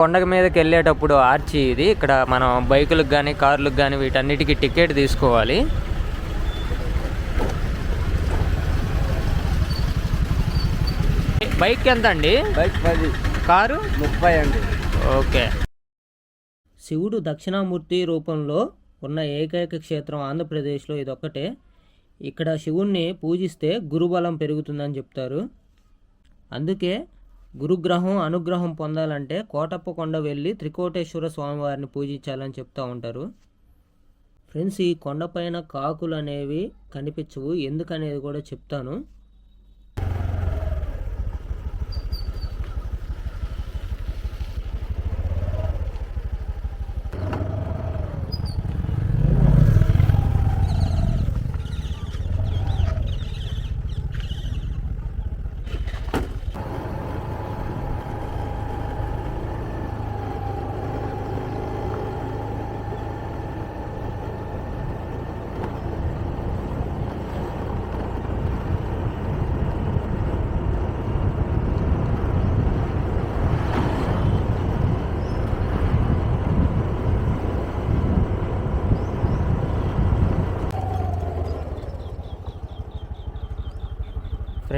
కొండ మీదకి వెళ్ళేటప్పుడు ఆర్చి ఇది. ఇక్కడ మనం బైకులకు కానీ కార్లకు కానీ వీటన్నిటికీ టికెట్ తీసుకోవాలి. బైక్ ఎంత అండి బైక్ పది. కారు? ముప్పై అండి. ఓకే. శివుడు దక్షిణామూర్తి రూపంలో ఉన్న ఏకైక క్షేత్రం ఆంధ్రప్రదేశ్లో ఇదొక్కటే. ఇక్కడ శివుణ్ణి పూజిస్తే గురుబలం పెరుగుతుందని చెప్తారు. అందుకే గురుగ్రహం అనుగ్రహం పొందాలంటే కోటప్ప కొండ వెళ్ళి త్రికోటేశ్వర స్వామివారిని పూజించాలని చెప్తూ ఉంటారు. ఫ్రెండ్స్ ఈ కొండపైన కాకులు అనేవి కనిపించవు. ఎందుకనేది కూడా చెప్తాను.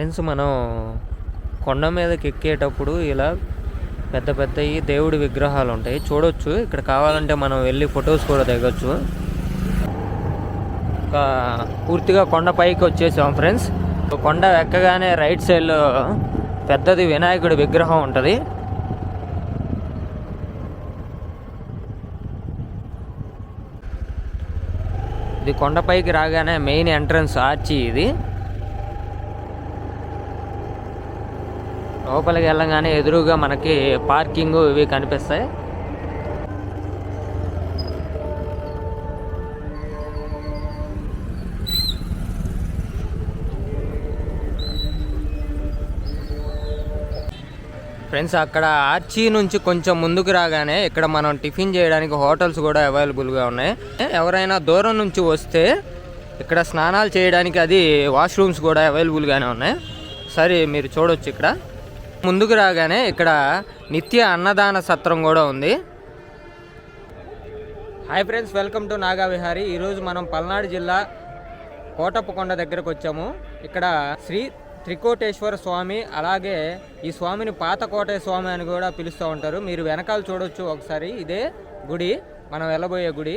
ఫ్రెండ్స్ మనం కొండ మీదకి ఎక్కేటప్పుడు ఇలా పెద్ద పెద్దవి దేవుడి విగ్రహాలు ఉంటాయి. చూడొచ్చు. ఇక్కడ కావాలంటే మనం వెళ్ళి ఫొటోస్ కూడా దిగొచ్చు. ఒక పూర్తిగా కొండ పైకి వచ్చేసాం ఫ్రెండ్స్. కొండ ఎక్కగానే రైట్ సైడ్లో పెద్దది వినాయకుడి విగ్రహం ఉంటుంది. ఇది కొండపైకి రాగానే మెయిన్ ఎంట్రన్స్ ఆర్చి ఇది. లోపలికి వెళ్ళగానే ఎదురుగా మనకి పార్కింగ్ ఇవి కనిపిస్తాయి. ఫ్రెండ్స్ అక్కడ ఆర్చి నుంచి కొంచెం ముందుకు రాగానే ఇక్కడ మనం టిఫిన్ చేయడానికి హోటల్స్ కూడా అవైలబుల్గా ఉన్నాయి. ఎవరైనా దూరం నుంచి వస్తే ఇక్కడ స్నానాలు చేయడానికి అది వాష్రూమ్స్ కూడా అవైలబుల్గానే ఉన్నాయి. సరే మీరు చూడొచ్చు ఇక్కడ. ముందుకు రాగానే ఇక్కడ నిత్య అన్నదాన సత్రం కూడా ఉంది. Hi friends welcome to Nagavihari ఈరోజు మనం పల్నాడు జిల్లా కోటప్పకొండ దగ్గరకు వచ్చాము. ఇక్కడ శ్రీ త్రికోటేశ్వర స్వామి అలాగే ఈ స్వామిని పాత కోటే స్వామి అని కూడా పిలుస్తూ ఉంటారు. మీరు వెనకాల చూడొచ్చు ఒకసారి. ఇదే గుడి మనం వెళ్ళబోయే గుడి.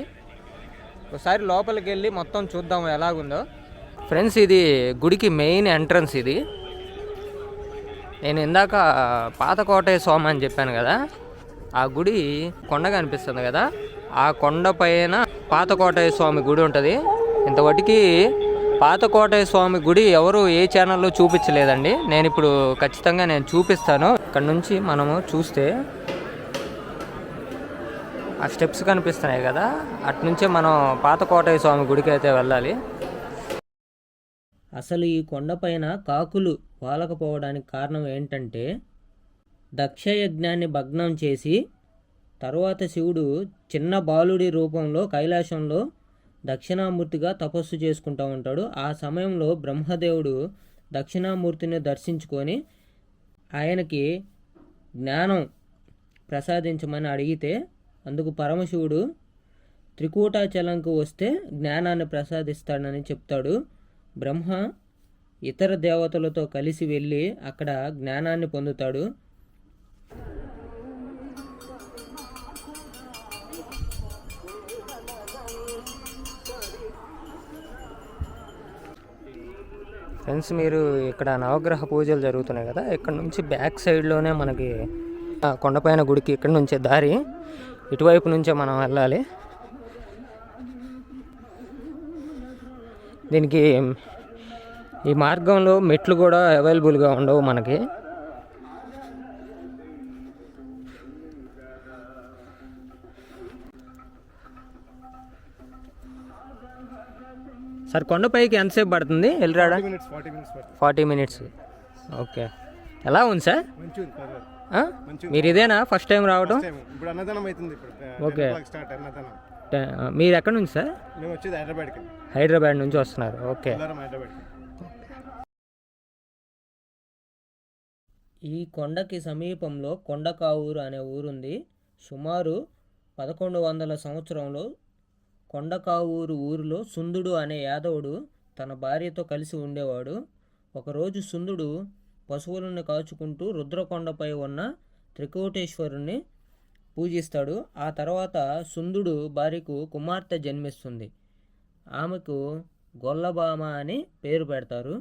ఒకసారి లోపలికి వెళ్ళి మొత్తం చూద్దాం ఎలాగుందో. ఫ్రెండ్స్ ఇది గుడికి మెయిన్ ఎంట్రన్స్ ఇది. నేను ఇందాక పాత కోటయ్య స్వామి అని చెప్పాను కదా ఆ గుడి కొండ కనిపిస్తుంది కదా. ఆ కొండ పైన పాత కోటయ్య స్వామి గుడి ఉంటుంది. ఇంతవటికి పాత కోటయ్య స్వామి గుడి ఎవరు ఏ ఛానల్లో చూపించలేదండి. నేను ఇప్పుడు ఖచ్చితంగా నేను చూపిస్తాను. ఇక్కడ నుంచి మనము చూస్తే ఆ స్టెప్స్ కనిపిస్తున్నాయి కదా. అటు నుంచే మనం పాత కోటయ్య స్వామి గుడికి అయితే వెళ్ళాలి. అసలు ఈ కొండపైన కాకులు వాలకపోవడానికి కారణం ఏంటంటే దక్షయజ్ఞాన్ని భగ్నం చేసి తరువాత శివుడు చిన్న బాలుడి రూపంలో కైలాసంలో దక్షిణామూర్తిగా తపస్సు చేసుకుంటూ ఉంటాడు. ఆ సమయంలో బ్రహ్మదేవుడు దక్షిణామూర్తిని దర్శించుకొని ఆయనకి జ్ఞానం ప్రసాదించమని అడిగితే అందుకు పరమశివుడు త్రికూటాచలంకు వస్తే జ్ఞానాన్ని ప్రసాదిస్తాడని చెప్తాడు. బ్రహ్మ ఇతర దేవతలతో కలిసి వెళ్ళి అక్కడ జ్ఞానాన్ని పొందుతాడు. ఫ్రెండ్స్ మీరు ఇక్కడ నవగ్రహ పూజలు జరుగుతున్నాయి కదా ఇక్కడ నుంచి బ్యాక్ సైడ్లోనే మనకి కొండపైన గుడికి ఇక్కడ నుంచే దారి ఇటువైపు నుంచే మనం వెళ్ళాలి. దీనికి ఈ మార్గంలో మెట్లు కూడా అవైలబుల్గా ఉండవు మనకి. సార్ కొండపైకి ఎంతసేపు పడుతుంది? వెళ్ళరాడా? Forty minutes okay. ఎలా ఉంది సార్? మీరు ఇదేనా? ఫస్ట్ టైం రావడం Time. మీరు ఎక్కడి నుంచి సార్? మేము వచ్చేది హైదరాబాద్కి. హైదరాబాద్ నుంచి వస్తున్నారు. ఓకే. ఈ కొండకి సమీపంలో కొండకావూరు అనే ఊరుంది. సుమారు పదకొండు వందల సంవత్సరంలో కొండకావూరు ఊరిలో సుందుడు అనే యాదవుడు తన భార్యతో కలిసి ఉండేవాడు. ఒకరోజు సుందుడు పశువులను కాచుకుంటూ రుద్రకొండపై ఉన్న త్రికోటేశ్వరుని పూజిస్తాడు. ఆ తర్వాత సుందుడు భార్యకు కుమార్తె జన్మిస్తుంది. ఆమెకు గొల్లభామ అని పేరు పెడతారు.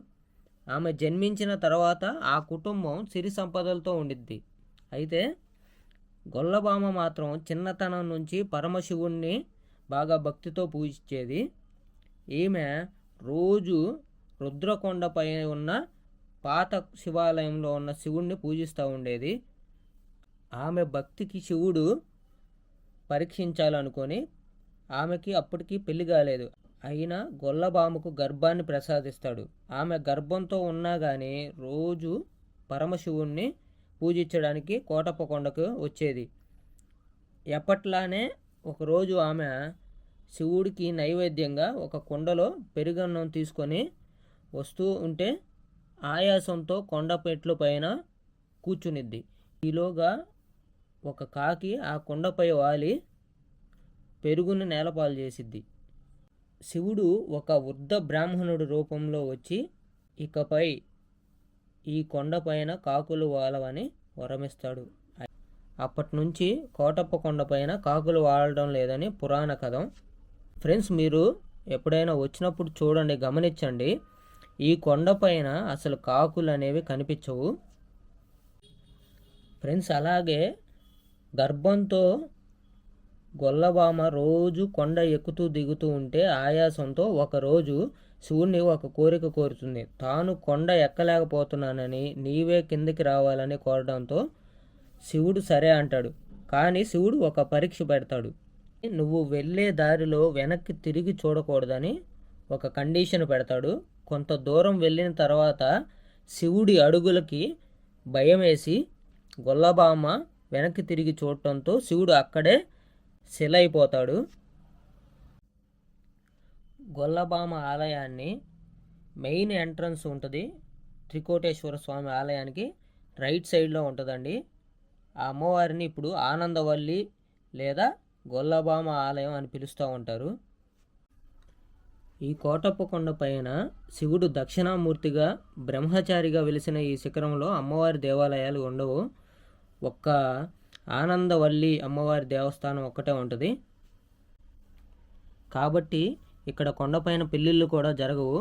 ఆమె జన్మించిన తర్వాత ఆ కుటుంబం సిరి సంపదలతో ఉండిద్ది. అయితే గొల్లబామ మాత్రం చిన్నతనం నుంచి పరమశివుణ్ణి బాగా భక్తితో పూజించేది. ఈమె రోజు రుద్రకొండపై ఉన్న పాత శివాలయంలో ఉన్న శివుణ్ణి పూజిస్తూ ఉండేది. ఆమె భక్తికి శివుడు పరీక్షించాలనుకొని ఆమెకి అప్పటికి పెళ్ళి కాలేదు. అయినా గొల్లబాముకు గర్భాన్ని ప్రసాదిస్తాడు. ఆమె గర్భంతో ఉన్నా కానీ రోజు పరమశివుణ్ణి పూజించడానికి కోటప్పకొండకు వచ్చేది. ఎప్పట్లానే ఒకరోజు ఆమె శివుడికి నైవేద్యంగా ఒక కుండలో పెరుగన్నం తీసుకొని వస్తూ ఉంటే ఆయాసంతో కొండపెట్ల పైన కూర్చునిద్ది. ఈలోగా ఒక కాకి ఆ కొండపై వాలి పెరుగుని నేలపాలు చేసిద్ది. శివుడు ఒక వృద్ధ బ్రాహ్మణుడు రూపంలో వచ్చి ఇకపై ఈ కొండపైన కాకులు వాలవని వరమిస్తాడు. అప్పటి నుంచి కోటప్ప కొండపైన కాకులు వాడడం లేదని పురాణ కథం. ఫ్రెండ్స్ మీరు ఎప్పుడైనా వచ్చినప్పుడు చూడండి గమనించండి. ఈ కొండపైన అసలు కాకులు అనేవి కనిపించవు. ఫ్రెండ్స్ అలాగే గర్భంతో గొల్లబామ రోజు కొండ ఎక్కుతూ దిగుతూ ఉంటే ఆయాసంతో ఒకరోజు శివుణ్ణి ఒక కోరిక కోరుతుంది. తాను కొండ ఎక్కలేకపోతున్నానని నీవే కిందికి రావాలని కోరడంతో శివుడు సరే అంటాడు. కానీ శివుడు ఒక పరీక్ష పెడతాడు. నువ్వు వెళ్ళే దారిలో వెనక్కి తిరిగి చూడకూడదని ఒక కండిషన్ పెడతాడు. కొంత దూరం వెళ్ళిన తర్వాత శివుడి అడుగులకి భయం వేసి గొల్లబామ వెనక్కి తిరిగి చూడటంతో శివుడు అక్కడే శిలైపోతాడు. గొల్లబామ ఆలయాన్ని మెయిన్ ఎంట్రన్స్ ఉంటుంది. త్రికోటేశ్వర స్వామి ఆలయానికి రైట్ సైడ్లో ఉంటుందండి. ఆ అమ్మవారిని ఇప్పుడు ఆనందవల్లి లేదా గొల్లబామ ఆలయం అని పిలుస్తూ ఉంటారు. ఈ కోటప్ప కొండ పైన శివుడు దక్షిణామూర్తిగా బ్రహ్మచారిగా వెలిసిన ఈ శిఖరంలో అమ్మవారి దేవాలయాలు ఉండవు. ఒక్క ఆనందవల్లి అమ్మవారి దేవస్థానం ఒక్కటే ఉంటుంది. కాబట్టి ఇక్కడ కొండపైన పెళ్ళిళ్ళు కూడా జరగవు.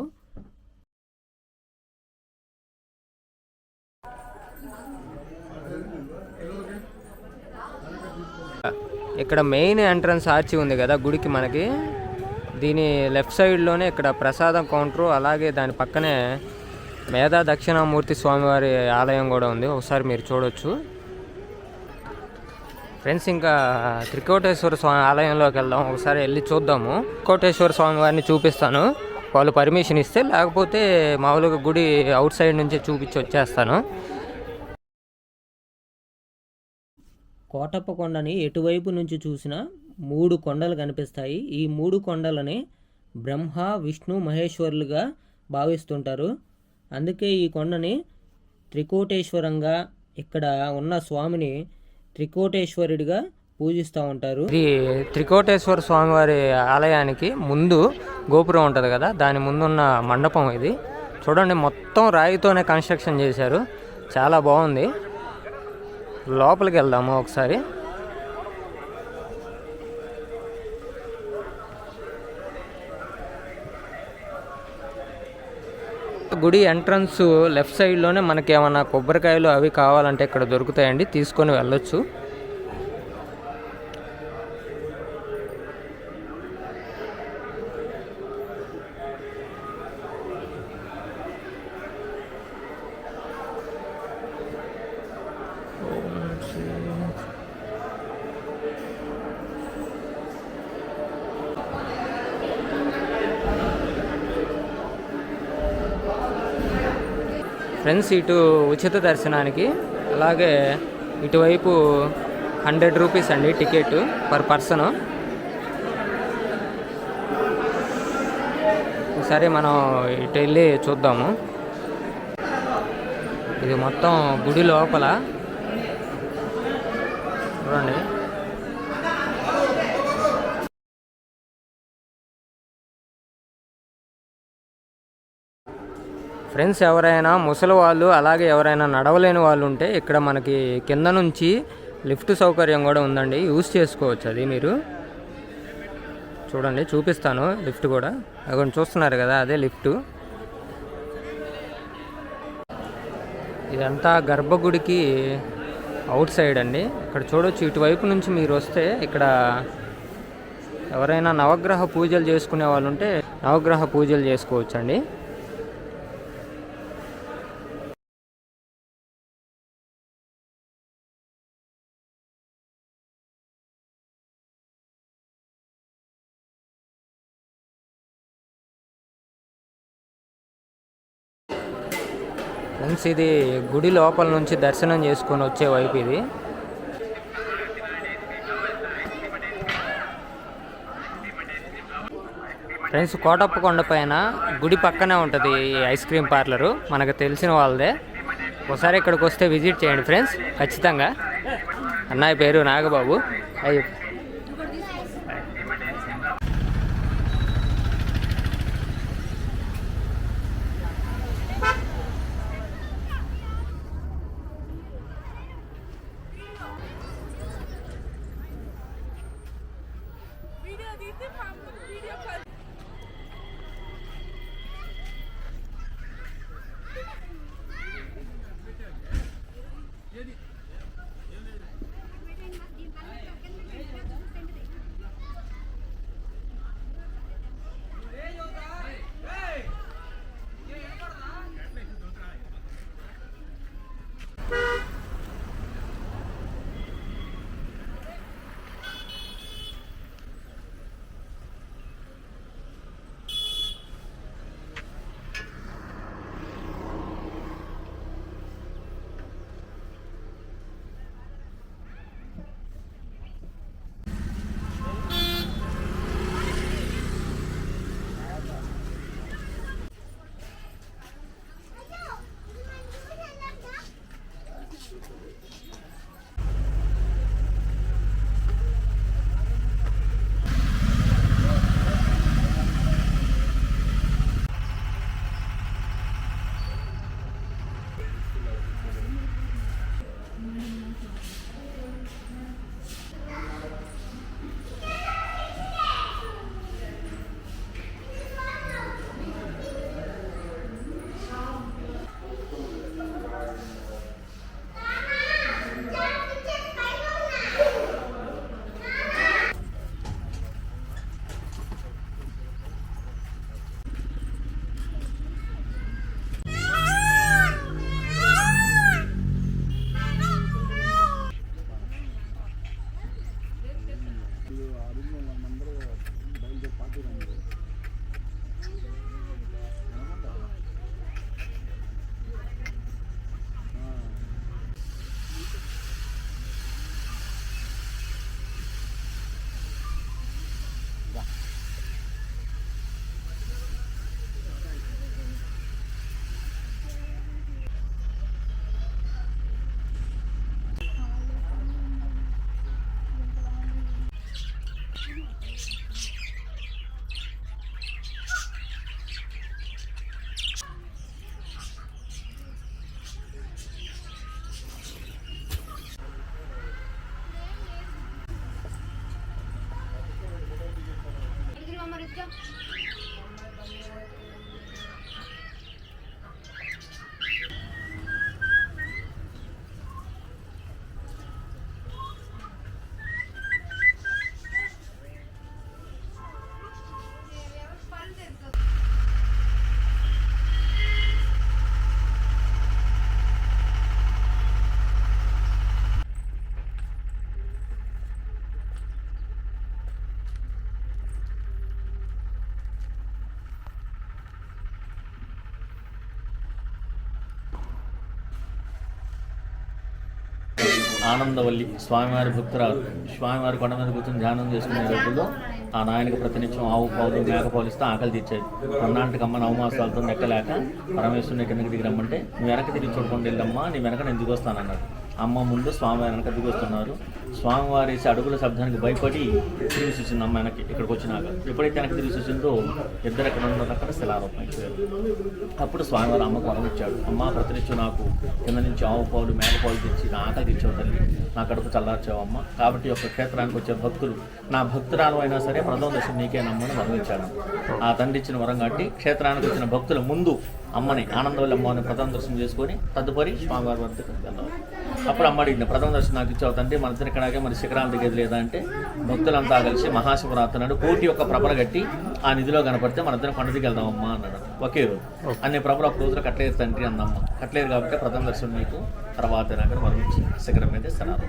ఇక్కడ మెయిన్ ఎంట్రన్స్ ఆర్చి ఉంది కదా గుడికి మనకి. దీని లెఫ్ట్ సైడ్లోనే ఇక్కడ ప్రసాదం కౌంటరు అలాగే దాని పక్కనే మేధా దక్షిణామూర్తి స్వామివారి ఆలయం కూడా ఉంది. ఒకసారి మీరు చూడొచ్చు. ఫ్రెండ్స్ ఇంకా త్రికోటేశ్వర స్వామి ఆలయంలోకి వెళ్దాం. ఒకసారి వెళ్ళి చూద్దాము. త్రికోటేశ్వర స్వామి వారిని చూపిస్తాను. వాళ్ళు పర్మిషన్ ఇస్తే లేకపోతే మామూలుగా గుడి అవుట్ సైడ్ నుంచి చూపించి వచ్చేస్తాను. కోటప్ప కొండని ఎటువైపు నుంచి చూసినా మూడు కొండలు కనిపిస్తాయి. ఈ మూడు కొండలని బ్రహ్మ విష్ణు మహేశ్వరులుగా భావిస్తుంటారు. అందుకే ఈ కొండని త్రికోటేశ్వరంగా ఇక్కడ ఉన్న స్వామిని త్రికోటేశ్వరుడిగా పూజిస్తూ ఉంటారు. ఇది త్రికోటేశ్వర స్వామివారి ఆలయానికి ముందు గోపురం ఉంటుంది కదా దాని ముందున్న మండపం ఇది. చూడండి మొత్తం రాయితోనే కన్స్ట్రక్షన్ చేశారు. చాలా బాగుంది. లోపలికి వెళ్దాము ఒకసారి. గుడి ఎంట్రన్స్ లెఫ్ట్ సైడ్లోనే మనకేమన్నా కొబ్బరికాయలు అవి కావాలంటే ఇక్కడ దొరుకుతాయండి. తీసుకొని వెళ్ళొచ్చు. ఫ్రెండ్స్ ఇటు ఉచిత దర్శనానికి అలాగే ఇటువైపు హండ్రెడ్ రూపీస్ అండి టికెట్ పర్ పర్సన్. సరే మనం ఇటు వెళ్ళి చూద్దాము. ఇది మొత్తం గుడి లోపల. చూడండి. ఫ్రెండ్స్ ఎవరైనా ముసలి వాళ్ళు అలాగే ఎవరైనా నడవలేని వాళ్ళు ఉంటే ఇక్కడ మనకి కింద నుంచి లిఫ్ట్ సౌకర్యం కూడా ఉందండి. యూస్ చేసుకోవచ్చు అది మీరు. చూడండి చూపిస్తాను లిఫ్ట్ కూడా. అక్కడ చూస్తున్నారు కదా అదే లిఫ్ట్. ఇదంతా గర్భగుడికి అవుట్ సైడ్ అండి. ఇక్కడ చూడొచ్చు ఇటువైపు నుంచి మీరు వస్తే ఇక్కడ ఎవరైనా నవగ్రహ పూజలు చేసుకునే వాళ్ళు ఉంటే నవగ్రహ పూజలు చేసుకోవచ్చు ఫ్రెండ్స్ ఇది గుడి లోపల నుంచి దర్శనం చేసుకొని వచ్చే వైపు ఇది. ఫ్రెండ్స్ కోటప్ప కొండ పైన గుడి పక్కనే ఉంటుంది ఈ ఐస్ క్రీమ్ పార్లరు. మనకు తెలిసిన వాళ్ళదే. ఒకసారి ఇక్కడికి వస్తే విజిట్ చేయండి ఫ్రెండ్స్ ఖచ్చితంగా. అన్నయ్య పేరు నాగబాబు. అయ్యి. ఆనందవల్లి స్వామివారి భక్తురాలు స్వామివారి కొండ మీద కూర్చొని ధ్యానం చేసుకునే రోజుల్లో ఆ నాయనకి ప్రతినిత్యం ఆవు పావులు మేక పాలు ఇస్తే ఆకలి తీర్చేది. కొన్నాళ్ళకి అమ్మ నవమాసాలతో నెక్కలేక పరమేశ్వరుని కిందకి దిగి రమ్మంటే నువ్వు వెనక తిరిగి చూడకుండా వెళ్ళమ్మా నీ వెనక నేను దిగొస్తానన్నాడు అమ్మ ముందు స్వామివారి వెనక దిగొస్తున్నారు. స్వామివారి వేసే అడుగుల శబ్దానికి భయపడి తిరిగి చూసింది అమ్మ వెనక్కి ఇక్కడికి వచ్చినాక. ఎప్పుడైతే వెనక్కి తిరిగి చూసిందో ఇద్దరు ఎక్కడ ఉన్నారో అక్కడ శిలారూపం అయిపోయారు. అప్పుడు స్వామివారు అమ్మకు వరం ఇచ్చాడు. అమ్మ ప్రతినిత్యం నాకు కింద నుంచి ఆవు పాలు మేక పాలు తెచ్చి నా ఆకలి తెచ్చావు తల్లి. నా కడుపు చల్లార్చావు అమ్మ. కాబట్టి ఒక యొక్క క్షేత్రానికి వచ్చే భక్తులు నా భక్తురాలు అయినా సరే ప్రథమ దర్శనం నీకే నమ్మని వరం ఇచ్చాను ఆ తండ్రి ఇచ్చిన వరం కాబట్టి క్షేత్రానికి వచ్చిన భక్తుల ముందు అమ్మని ఆనందవల్లి అమ్మని ప్రథమ దర్శనం చేసుకొని తదుపరి స్వామివారి వద్దకు వెళ్ళాలి అప్పుడు అమ్మ అడిగింది ప్రథమ దర్శనం నాకు ఇచ్చావు తండ్రి మన ఇద్దరు ఇక్కడాగే మరి శిఖరాల దగ్గర లేదా అంటే భక్తులంతా కలిసి మహాశివరాత్రి నాడు కోటి యొక్క ప్రభర కట్టి ఆ నిధిలో కనపడితే మన ఇద్దరం కొండ దిగి వెళ్దాం అమ్మా అన్నాడు. ఒకే రోజు. అన్ని ప్రభలు ఒక రోజులో కట్టలేదు తండ్రి అందమ్మ కట్టలేదు కాబట్టి ప్రథమ దర్శనం నీకు తర్వాత నాకు ఇచ్చి శిఖరం మీద స్థలాలు